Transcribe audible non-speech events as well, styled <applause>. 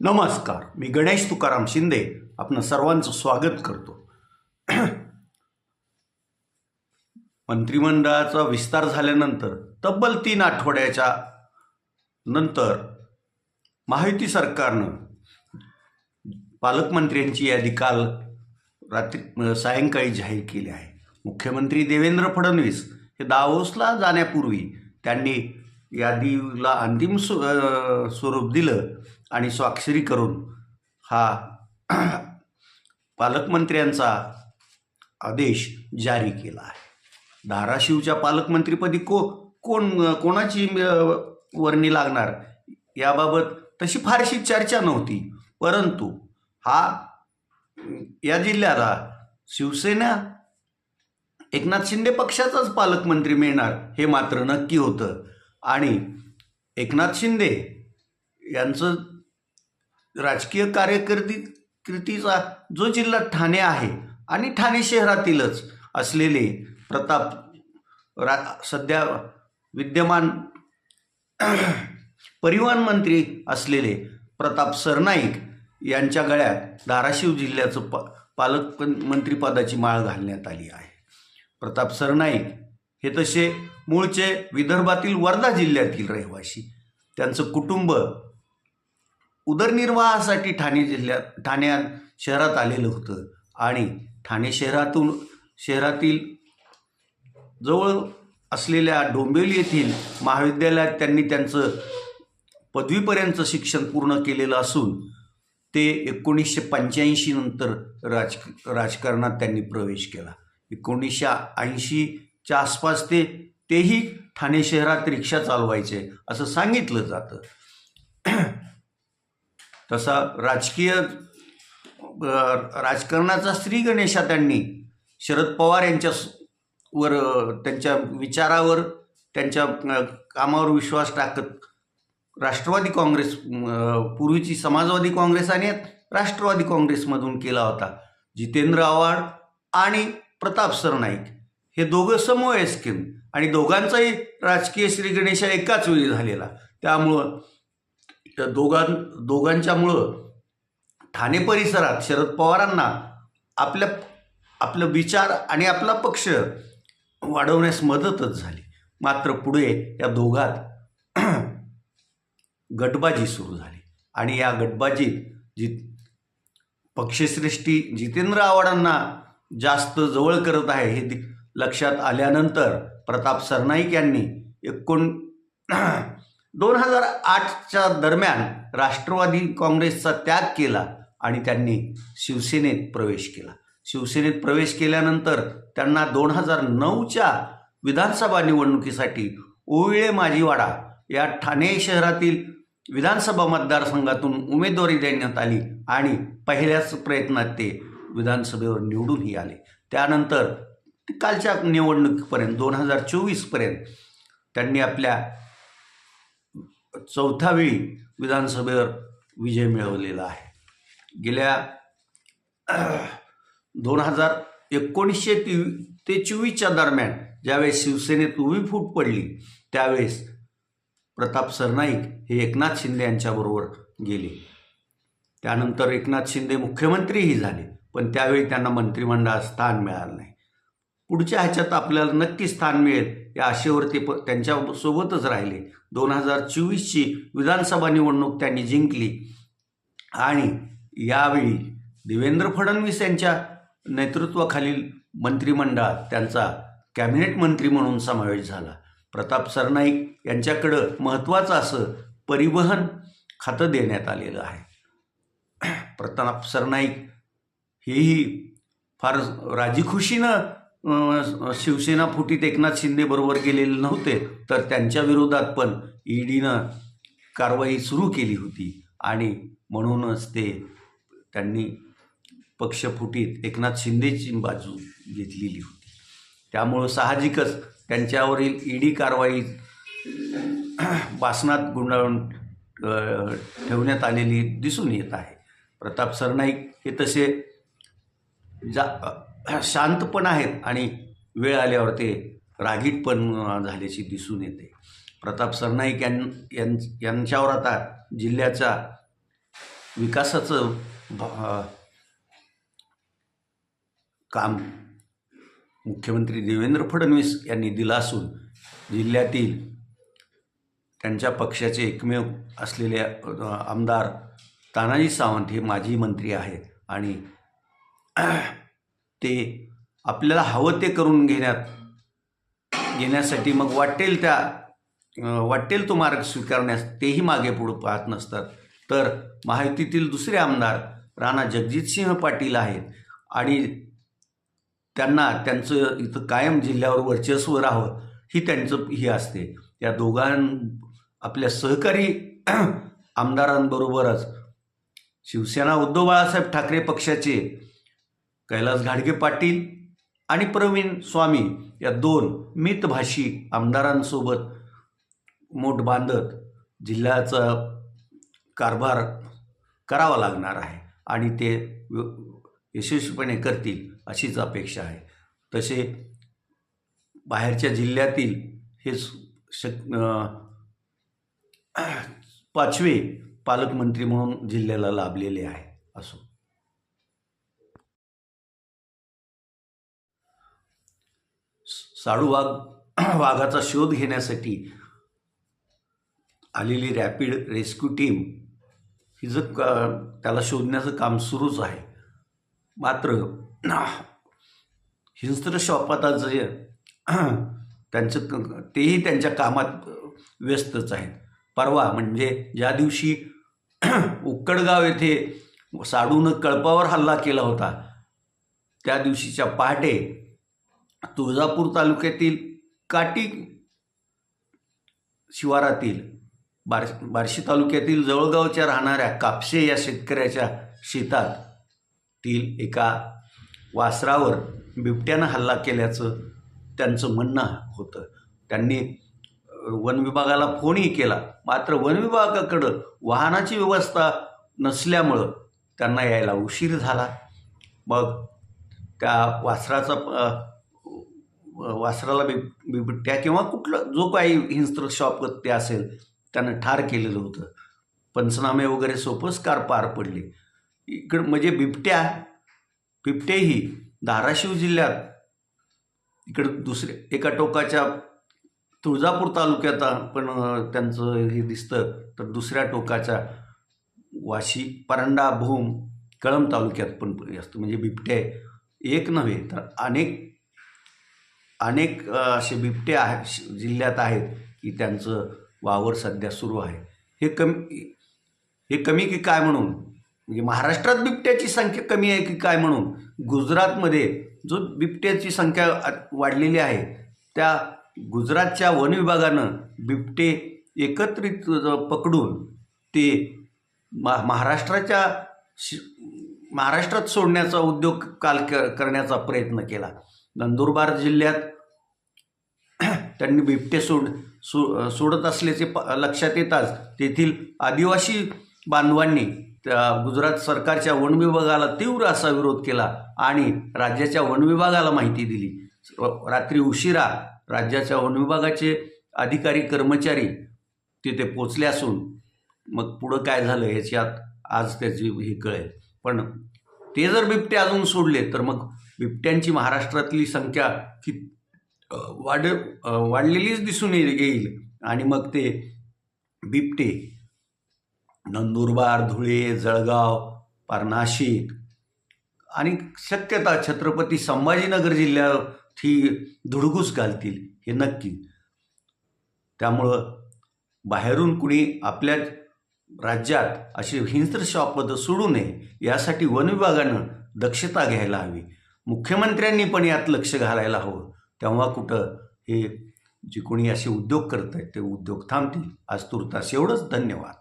नमस्कार मी गणेश तुकाराम शिंदे आपलं सर्वांचं स्वागत करतो. मंत्रिमंडळाचा विस्तार झाल्यानंतर तब्बल तीन आठवड्याच्या नंतर महायुती सरकारनं पालकमंत्र्यांची यादी काल रात्री सायंकाळी जाहीर केली आहे. मुख्यमंत्री देवेंद्र फडणवीस हे दावोसला जाण्यापूर्वी त्यांनी यादीला अंतिम स्वरूप दिलं. आणि स्वाक्षरी करून हा पालकमंत्र्यांचा आदेश जारी केला आहे. धाराशिवच्या पालकमंत्रीपदी को कोण कोणाची वर्णी लागणार? याबाबत तशी फारशी चर्चा नव्हती. परंतु हा या जिल्ह्याला शिवसेना एकनाथ शिंदे पक्षाचाच पालकमंत्री मिळणार हे मात्र नक्की होतं. आणि एकनाथ शिंदे यांचं राजकीय कार्यकर्ती कृतीचा जो जिल्हा ठाणे आहे आणि ठाणे शहरातीलच असलेले प्रताप रा सध्या विद्यमान <clears throat> परिवहन मंत्री असलेले प्रताप सरनाईक यांच्या गळ्यात धाराशिव जिल्ह्याचं प पालक मंत्रीपदाची माळ घालण्यात आली आहे. प्रताप सरनाईक हे तसे मूळचे विदर्भातील वर्धा जिल्ह्यातील रहिवासी त्यांचं कुटुंब उदरनिर्वाहासाठी ठाणे जिल्ह्यात ठाण्यात शहरात आलेलं होतं. आणि ठाणे शहरातून शहरातील जवळ असलेल्या डोंबिवली येथील महाविद्यालयात त्यांनी त्यांचं पदवीपर्यंतचं शिक्षण पूर्ण केलेलं असून ते एकोणीसशे पंच्याऐंशी नंतर राज राजकारणात त्यांनी प्रवेश केला. एकोणीसशे ऐंशीच्या आसपास ते तेही ठाणे शहरात रिक्षा चालवायचे असं सांगितलं जातं. तसा राजकीय राजकारणाचा श्री गणेशा त्यांनी शरद पवार यांच्या वर त्यांच्या विचारावर त्यांच्या कामावर विश्वास टाकत राष्ट्रवादी काँग्रेस पूर्वीची समाजवादी काँग्रेस आणि राष्ट्रवादी काँग्रेसमधून केला होता. जितेंद्र आव्हाड आणि प्रताप सरनाईक. हे दोघं समूह समवयस्क आणि दोघांचाही राजकीय श्रीगणेशा एकाच वेळी झालेला. त्यामुळं त्या दोघां दोघांच्यामुळं ठाणे परिसरात शरद पवारांना आपल्या आपलं विचार आणि आपला पक्ष वाढवण्यास मदतच झाली. मात्र पुढे या दोघात <clears throat> गटबाजी सुरू झाली. आणि या गटबाजीत जी पक्षश्रेष्ठी जितेंद्र आव्हाडांना जास्त जवळ करत आहे हे लक्षात आल्यानंतर प्रताप सरनाईक यांनी एकोण <clears throat> दोन हजार आठच्या दरम्यान राष्ट्रवादी काँग्रेसचा त्याग केला आणि त्यांनी शिवसेनेत प्रवेश केला. शिवसेनेत प्रवेश केल्यानंतर त्यांना दोन हजार नऊच्या विधानसभा निवडणुकीसाठी ओविळे माजीवाडा या ठाणे शहरातील विधानसभा मतदारसंघातून उमेदवारी देण्यात आली आणि पहिल्याच प्रयत्नात ते विधानसभेवर निवडूनही आले. त्यानंतर कालच्या निवडणुकीपर्यंत दोन हजार चोवीसपर्यंत त्यांनी आपल्या चौथा वेळी विधानसभेवर विजय मिळवलेला आहे. गेल्या दोन हजार एकोणीसशे ती ते चोवीसच्या दरम्यान ज्यावेळेस शिवसेनेत उभी फूट पडली त्यावेळेस प्रताप सरनाईक हे एकनाथ शिंदे यांच्याबरोबर गेले. त्यानंतर एकनाथ शिंदे मुख्यमंत्रीही झाले पण त्यावेळी त्यांना मंत्रिमंडळात स्थान मिळालं नाही. पुढच्या ह्याच्यात आपल्याला नक्की स्थान मिळेल. या आशेवर ते प त्यांच्यासोबतच राहिले. दोन हजार चोवीसची विधानसभा निवडणूक त्यांनी जिंकली. आणि यावेळी देवेंद्र फडणवीस यांच्या नेतृत्वाखालील मंत्रिमंडळात त्यांचा कॅबिनेट मंत्री म्हणून समावेश झाला. प्रताप सरनाईक यांच्याकडं महत्त्वाचं असं परिवहन खातं देण्यात आलेलं आहे. प्रताप सरनाईक हेही फार राजीखुशीनं शिवसेना फुटीत एकनाथ शिंदे बरोबर गेलेले नव्हते तर त्यांच्या विरोधात पण ईडीनं कारवाई सुरू केली होती. आणि म्हणूनच ते त्यांनी पक्षफुटीत एकनाथ शिंदेची बाजू घेतलेली होती. त्यामुळं साहजिकच त्यांच्यावरील ईडी कारवाई बासनात गुंडाळून ठेवण्यात आलेली दिसून येत आहे. प्रताप सरनाईक हे तसे जा शांत पण आहेत आणि वेळ आल्यावर ते रागीट पण झाल्याची दिसून येते. प्रताप सरनाईक यां यां- यांच्यावर आता जिल्ह्याचा विकासाचं भ- काम मुख्यमंत्री देवेंद्र फडणवीस यांनी दिलं असून जिल्ह्यातील त्यांच्या पक्षाचे एकमेव असलेले आमदार तानाजी सावंत हे माजी मंत्री आहेत आणि ते आपल्याला हवं ते करून घेण्यात घेण्यासाठी मग वाटेल त्या वाटेल तो मार्ग स्वीकारण्यास तेही मागे पुढं पाहत नसतात. तर महायुतीतील दुसरे आमदार राणा जगजितसिंह पाटील आहेत आणि त्यांना त्यांचं इथं कायम जिल्ह्यावर वर्चस्व राहावं ही त्यांचं ही असते. या दोघां आपल्या सहकारी <clears throat> आमदारांबरोबरच शिवसेना उद्धव बाळासाहेब ठाकरे पक्षाचे कैलास घाडगे पाटील आणि प्रवीण स्वामी या दोन मितभाषी आमदारांसोबत मोठ बांधत जिल्ह्याचा कारभार करावा लागणार आहे आणि ते यशस्वीपणे करतील अशीच अपेक्षा आहे. तसे बाहेरच्या जिल्ह्यातील हे स- शक पाचवे पालकमंत्री म्हणून जिल्ह्याला लाभलेले आहे असो. साडू वाघ <clears throat> वाघाचा शोध घेण्यासाठी आलेली रॅपिड रेस्क्यू टीम ही जर क- त्याला शोधण्याचं काम सुरूच आहे. मात्र <clears throat> हिंस्त्र शॉपाता जे <clears throat> त्यांचं क- तेही त्यांच्या कामात व्यस्तच आहेत. परवा म्हणजे ज्या दिवशी उक्कडगाव येथे साडूनं कळपावर हल्ला केला होता त्या दिवशीच्या पहाटे तुळजापूर तालुक्यातील काटी शिवारातील बार बार्शी तालुक्यातील जवळगावच्या राहणाऱ्या कापसे या शेतकऱ्याच्या शेतातील एका वासरावर बिबट्यानं हल्ला केल्याचं त्यांचं म्हणणं होतं. त्यांनी वन विभागाला फोनही केला. मात्र वन विभागाकडं वाहनाची व्यवस्था नसल्यामुळं त्यांना यायला उशीर झाला. मग त्या वासराचा वासराला बिब बिबट्या किंवा कुठलं जो काही हिंस्त्र शॉप असेल त्यानं ठार केलेलं होतं. पंचनामे वगैरे सोपस्कार पार पडले. इकडं म्हणजे बिबट्या बिबटेही धाराशिव जिल्ह्यात इकडं दुसरे एका टोकाच्या तुळजापूर तालुक्यात पण त्यांचं हे दिसतं तर दुसऱ्या टोकाच्या वाशी परंडा भूम कळंब तालुक्यात पण असतं. म्हणजे बिबटे एक नव्हे तर अनेक अनेक असे बिबटे आहे जिल्ह्यात आहेत की त्यांचं वावर सध्या सुरू आहे. हे कमी हे कमी की काय म्हणून? म्हणजे महाराष्ट्रात बिबट्याची संख्या कमी आहे की काय म्हणून? गुजरातमध्ये जो बिबट्याची संख्या वाढलेली आहे त्या गुजरातच्या वन विभागानं बिबटे एकत्रित पकडून ते मा महाराष्ट्राच्या शि महाराष्ट्रात सोडण्याचा उद्योग काल क करण्याचा प्रयत्न केला. नंदुरबार जिल्ह्यात त्यांनी बिबटे सोड सो सोडत असल्याचे प लक्षात येताच तेथील आदिवासी बांधवांनी त्या गुजरात सरकारच्या वन विभागाला तीव्र असा विरोध केला आणि राज्याच्या वन विभागाला माहिती दिली. रात्री उशिरा राज्याच्या वन विभागाचे अधिकारी कर्मचारी तिथे पोचले असून मग पुढं काय झालं याच्यात आज त्याची हे कळेल. पण ते जर बिबटे अजून सोडले तर मग बिबट्यांची महाराष्ट्रातली संख्या कि वाढ वाढलेलीच दिसून येईल. आणि मग ते बिबटे नंदुरबार धुळे जळगाव पार नाशिक आणि शक्यता छत्रपती संभाजीनगर जिल्ह्यात ही धुडगूस घालतील हे नक्की. त्यामुळं बाहेरून कुणी आपल्या राज्यात अशी हिंस्र शॉपद सोडू नये यासाठी वनविभागानं दक्षता घ्यायला हवी. मुख्यमंत्र्यांनी पण यात लक्ष घालायला हवं. तेव्हा कुठं हे जे कोणी असे उद्योग करत आहेत ते उद्योग थांबतील. आज तुर्तास एवढंच. धन्यवाद.